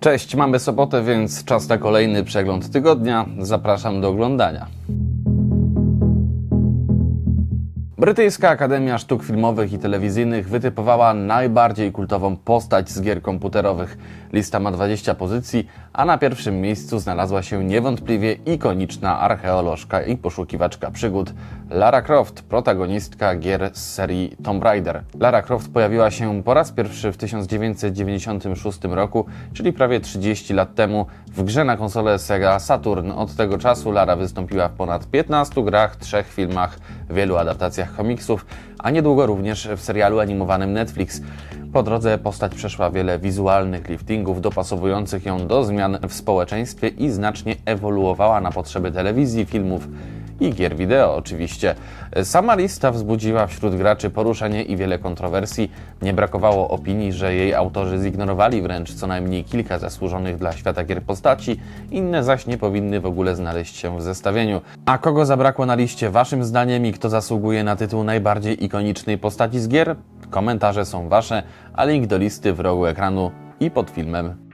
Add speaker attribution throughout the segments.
Speaker 1: Cześć, mamy sobotę, więc czas na kolejny przegląd tygodnia. Zapraszam do oglądania. Brytyjska Akademia Sztuk Filmowych i Telewizyjnych wytypowała najbardziej kultową postać z gier komputerowych. Lista ma 20 pozycji, a na pierwszym miejscu znalazła się niewątpliwie ikoniczna archeolożka i poszukiwaczka przygód Lara Croft, protagonistka gier z serii Tomb Raider. Lara Croft pojawiła się po raz pierwszy w 1996 roku, czyli prawie 30 lat temu, w grze na konsolę Sega Saturn. Od tego czasu Lara wystąpiła w ponad 15 grach, trzech filmach, wielu adaptacjach komiksów, a niedługo również w serialu animowanym Netflix. Po drodze postać przeszła wiele wizualnych liftingów, dopasowujących ją do zmian w społeczeństwie i znacznie ewoluowała na potrzeby telewizji, filmów i gier wideo oczywiście. Sama lista wzbudziła wśród graczy poruszenie i wiele kontrowersji. Nie brakowało opinii, że jej autorzy zignorowali wręcz co najmniej kilka zasłużonych dla świata gier postaci, inne zaś nie powinny w ogóle znaleźć się w zestawieniu. A kogo zabrakło na liście waszym zdaniem i kto zasługuje na tytuł najbardziej ikonicznej postaci z gier? Komentarze są wasze, a link do listy w rogu ekranu i pod filmem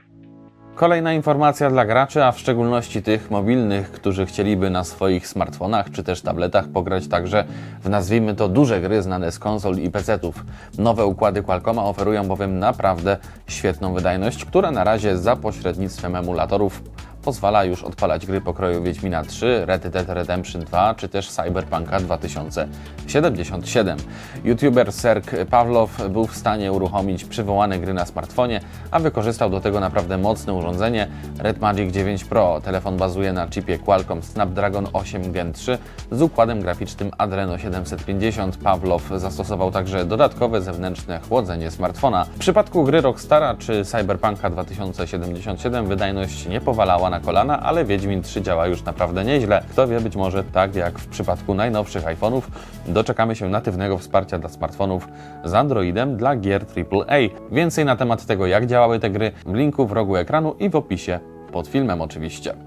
Speaker 1: Kolejna informacja dla graczy, a w szczególności tych mobilnych, którzy chcieliby na swoich smartfonach czy też tabletach pograć także w nazwijmy to duże gry znane z konsol i PC-ów. Nowe układy Qualcomma oferują bowiem naprawdę świetną wydajność, która na razie za pośrednictwem emulatorów pozwala już odpalać gry pokroju Wiedźmina 3, Red Dead Redemption 2 czy też Cyberpunka 2077. YouTuber Serk Pawlow był w stanie uruchomić przywołane gry na smartfonie, a wykorzystał do tego naprawdę mocne urządzenie Red Magic 9 Pro. Telefon bazuje na chipie Qualcomm Snapdragon 8 Gen 3 z układem graficznym Adreno 750. Pawlow zastosował także dodatkowe zewnętrzne chłodzenie smartfona. W przypadku gry Rockstara czy Cyberpunka 2077 wydajność nie powalała na kolana, ale Wiedźmin 3 działa już naprawdę nieźle. Kto wie, być może tak jak w przypadku najnowszych iPhone'ów, doczekamy się natywnego wsparcia dla smartfonów z Androidem dla gier AAA. Więcej na temat tego, jak działały te gry, w linku w rogu ekranu i w opisie pod filmem oczywiście.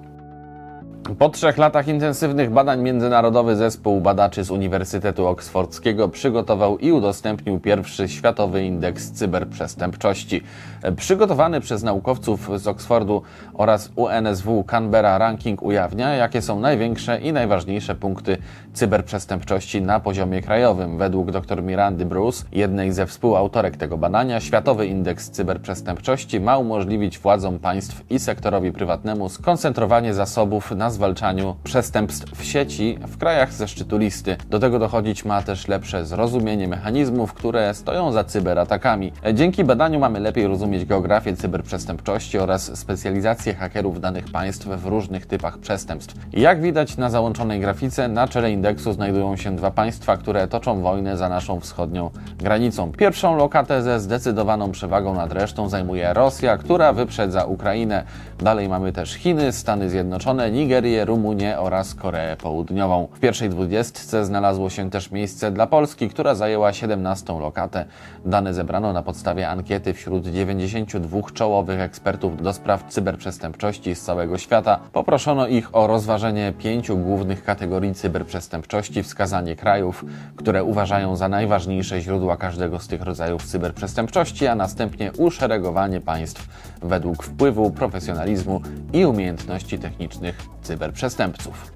Speaker 1: Po trzech latach intensywnych badań międzynarodowy zespół badaczy z Uniwersytetu Oksfordzkiego przygotował i udostępnił pierwszy światowy indeks cyberprzestępczości. Przygotowany przez naukowców z Oksfordu oraz UNSW Canberra ranking ujawnia, jakie są największe i najważniejsze punkty cyberprzestępczości na poziomie krajowym. Według dr Mirandy Bruce, jednej ze współautorek tego badania, światowy indeks cyberprzestępczości ma umożliwić władzom państw i sektorowi prywatnemu skoncentrowanie zasobów na zwalczaniu przestępstw w sieci w krajach ze szczytu listy. Do tego dochodzić ma też lepsze zrozumienie mechanizmów, które stoją za cyberatakami. Dzięki badaniu mamy lepiej rozumieć geografię cyberprzestępczości oraz specjalizację hakerów danych państw w różnych typach przestępstw. Jak widać na załączonej grafice, na czele indeksu znajdują się dwa państwa, które toczą wojnę za naszą wschodnią granicą. Pierwszą lokatę ze zdecydowaną przewagą nad resztą zajmuje Rosja, która wyprzedza Ukrainę. Dalej mamy też Chiny, Stany Zjednoczone, Nigerię, Rumunię oraz Koreę Południową. W pierwszej dwudziestce znalazło się też miejsce dla Polski, która zajęła 17 lokatę. Dane zebrano na podstawie ankiety wśród 92 czołowych ekspertów do spraw cyberprzestępczości z całego świata. Poproszono ich o rozważenie pięciu głównych kategorii cyberprzestępczości, wskazanie krajów, które uważają za najważniejsze źródła każdego z tych rodzajów cyberprzestępczości, a następnie uszeregowanie państw według wpływu, profesjonalizmu i umiejętności technicznych cyberprzestępców.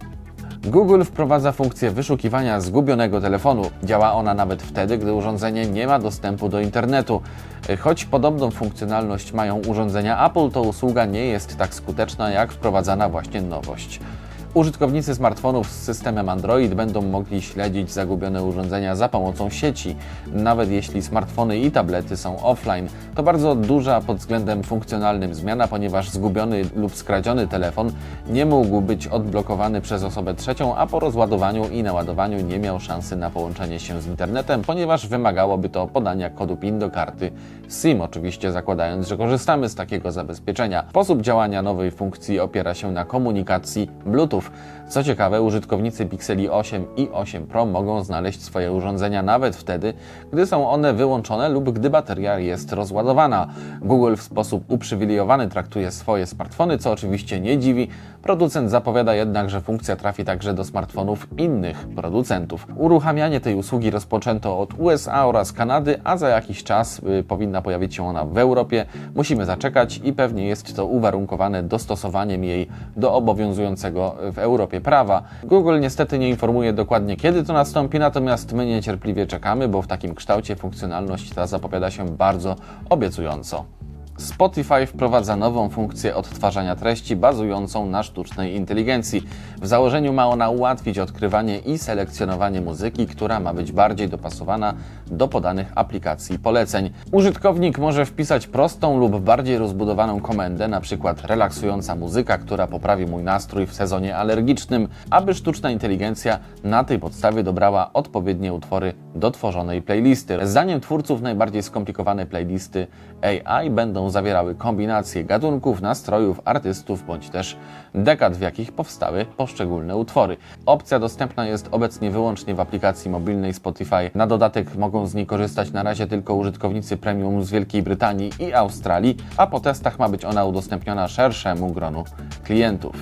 Speaker 1: Google wprowadza funkcję wyszukiwania zgubionego telefonu. Działa ona nawet wtedy, gdy urządzenie nie ma dostępu do internetu. Choć podobną funkcjonalność mają urządzenia Apple, to usługa nie jest tak skuteczna jak wprowadzana właśnie nowość. Użytkownicy smartfonów z systemem Android będą mogli śledzić zagubione urządzenia za pomocą sieci, nawet jeśli smartfony i tablety są offline. To bardzo duża pod względem funkcjonalnym zmiana, ponieważ zgubiony lub skradziony telefon nie mógł być odblokowany przez osobę trzecią, a po rozładowaniu i naładowaniu nie miał szansy na połączenie się z internetem, ponieważ wymagałoby to podania kodu PIN do karty SIM, oczywiście zakładając, że korzystamy z takiego zabezpieczenia. Sposób działania nowej funkcji opiera się na komunikacji Bluetooth. Co ciekawe, użytkownicy Pixeli 8 i 8 Pro mogą znaleźć swoje urządzenia nawet wtedy, gdy są one wyłączone lub gdy bateria jest rozładowana. Google w sposób uprzywilejowany traktuje swoje smartfony, co oczywiście nie dziwi. Producent zapowiada jednak, że funkcja trafi także do smartfonów innych producentów. Uruchamianie tej usługi rozpoczęto od USA oraz Kanady, a za jakiś czas y, powinna pojawić się ona w Europie. Musimy zaczekać i pewnie jest to uwarunkowane dostosowaniem jej do obowiązującego w Europie prawa. Google niestety nie informuje dokładnie kiedy to nastąpi, natomiast my niecierpliwie czekamy, bo w takim kształcie funkcjonalność ta zapowiada się bardzo obiecująco. Spotify wprowadza nową funkcję odtwarzania treści bazującą na sztucznej inteligencji. W założeniu ma ona ułatwić odkrywanie i selekcjonowanie muzyki, która ma być bardziej dopasowana do podanych aplikacji poleceń. Użytkownik może wpisać prostą lub bardziej rozbudowaną komendę, np. relaksująca muzyka, która poprawi mój nastrój w sezonie alergicznym, aby sztuczna inteligencja na tej podstawie dobrała odpowiednie utwory do tworzonej playlisty. Zdaniem twórców najbardziej skomplikowane playlisty AI będą zawierały kombinacje gatunków, nastrojów, artystów bądź też dekad, w jakich powstały poszczególne utwory. Opcja dostępna jest obecnie wyłącznie w aplikacji mobilnej Spotify. Na dodatek mogą z niej korzystać na razie tylko użytkownicy premium z Wielkiej Brytanii i Australii, a po testach ma być ona udostępniona szerszemu gronu klientów.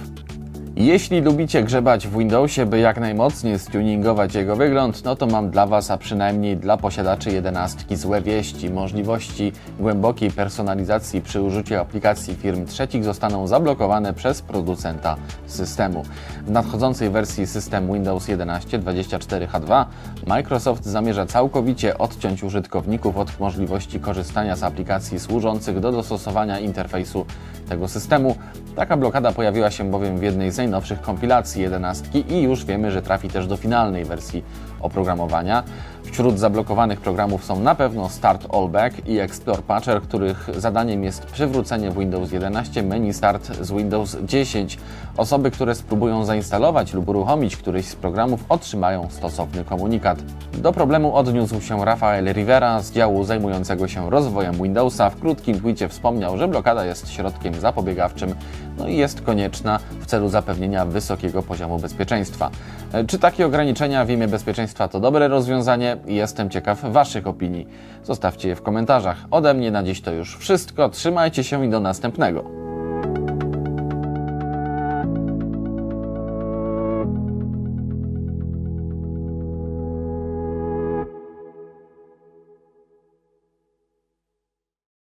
Speaker 1: Jeśli lubicie grzebać w Windowsie, by jak najmocniej stuningować jego wygląd, no to mam dla Was, a przynajmniej dla posiadaczy 11 złe wieści. Możliwości głębokiej personalizacji przy użyciu aplikacji firm trzecich zostaną zablokowane przez producenta systemu. W nadchodzącej wersji system Windows 11 24H2 Microsoft zamierza całkowicie odciąć użytkowników od możliwości korzystania z aplikacji służących do dostosowania interfejsu tego systemu. Taka blokada pojawiła się bowiem w jednej z najnowszych kompilacji 11 i już wiemy, że trafi też do finalnej wersji oprogramowania. Wśród zablokowanych programów są na pewno Start All Back i Explore Patcher, których zadaniem jest przywrócenie w Windows 11 menu Start z Windows 10. Osoby, które spróbują zainstalować lub uruchomić któryś z programów otrzymają stosowny komunikat. Do problemu odniósł się Rafael Rivera z działu zajmującego się rozwojem Windowsa. W krótkim tweetie wspomniał, że blokada jest środkiem zapobiegawczym no i jest konieczna w celu zapewnienia wysokiego poziomu bezpieczeństwa. E, Czy takie ograniczenia w imię bezpieczeństwa to dobre rozwiązanie? Jestem ciekaw Waszych opinii. Zostawcie je w komentarzach. Ode mnie na dziś to już wszystko. Trzymajcie się i do następnego.